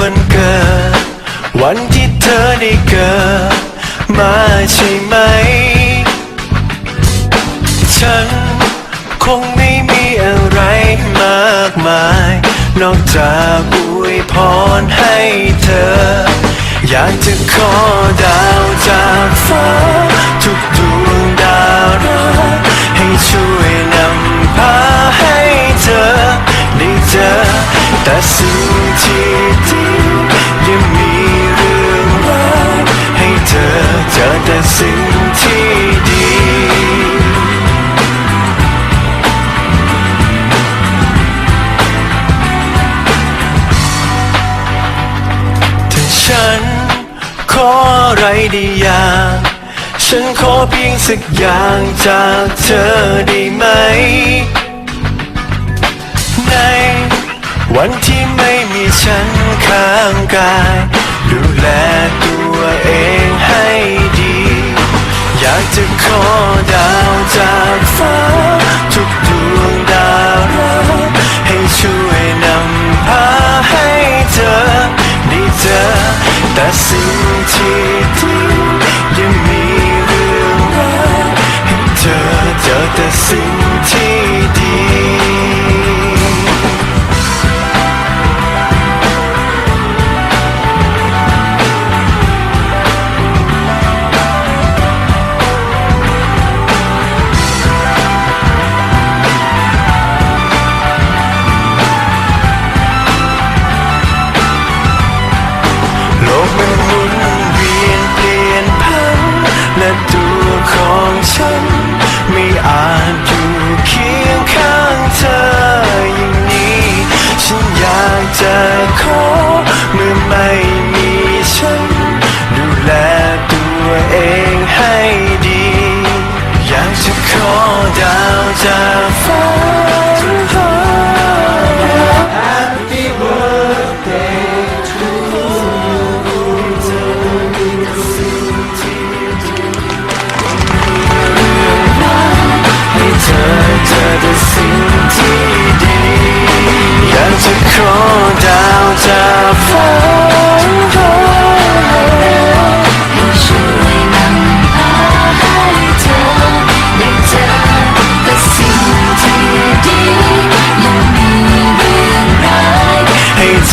วันเกิด วันที่เธอได้เกิด มาใช่ไหม ฉันคงไม่มีอะไรมากมาย นอกจากอวยพรให้เธอ อยากจะขอดาวจากฟ้า ทุกดวงดาวรักให้ช่วยนำพาให้เธอ ได้เจอแต่สิ่งที่ สิ่งที่ดี ถ้าฉันขออะไรดีอย่างฉันขอเพียงสักอย่างจากเธอได้ไหม ในวันที่ไม่มีฉันข้างกาย จะขอดาวจากฟ้า ทุกดวงดาวรักให้ช่วยนำพาให้เธอได้เจอแต่สิ่งที่ดียังมีเรื่องราให้เธอเจอแต่สิ่งที่ดี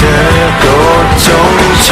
ยังมีเ